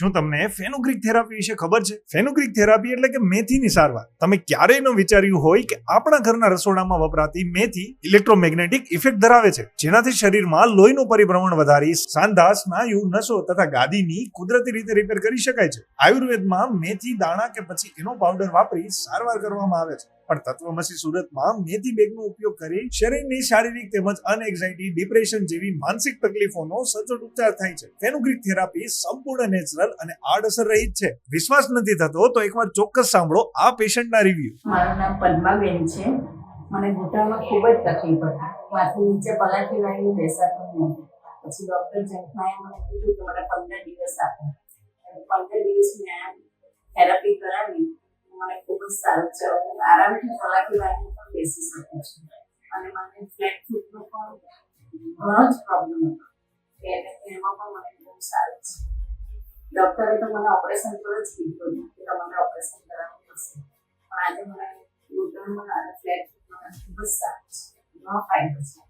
શું તમને ફેનુગ્રીક થેરાપી વિશે ખબર છે? ફેનુગ્રીક થેરાપી એટલે કે મેથીની સારવાર. તમે ક્યારેય ન વિચાર્યું હોય કે આપણા ઘરના રસોડામાં વપરાતી મેથી ઇલેક્ટ્રોમેગ્નેટિક ઇફેક્ટ ધરાવે છે, જેનાથી શરીરમાં લોહીનું પરિભ્રમણ વધારી સાંધા, સ્નાયુ, નસો તથા ગાદીની કુદરતી રીતે રિપેર કરી શકાય છે. આયુર્વેદમાં મેથી, દાણા કે પછી એનો પાવડર વાપરી સારવાર કરવામાં આવે છે. પણ તત્વમસી સુરતમાં મેથી બેગનો ઉપયોગ કરી શરીરની શારીરિક તેમજ અનએક્ઝાઇટી ડિપ્રેશન જેવી માનસિક તકલીફોનો સચોટ ઉપચાર થાય છે. ફેનુગ્રીક થેરાપી સંપૂર્ણ નેચરલ અને આડઅસર રહિત છે. વિશ્વાસ નથી થતો તો એકવાર ચોક્કસ સાંભળો આ પેશન્ટના રિવ્યુ મારું નામ પદ્માબેન છે. મને ઘૂંટણમાં ખૂબ જ તકલીફ હતી. માથું નીચે પલાઠી વાળી બેસાતું પછી ડોક્ટર જંખનાએ મને કીધું કે મને પંદર દિવસ સારું છે. હું આરામથી પલાઠી વાળીને પણ બેસી શકું છું. અને મને ફ્લેટ ફૂટનો પણ ઘણો જ પ્રોબ્લેમ હતો. એટલે એમાં પણ મને બહુ સારું છે. ડૉક્ટરે તો મને ઓપરેશન પર જ કીધું કે તમારે ઓપરેશન કરાવવું પડશે. પણ આજે મને ઘૂંટણમાં અને ફ્લેટ ફૂટમાં ખૂબ જ સારું છે. ઘણો ફાયદો છે.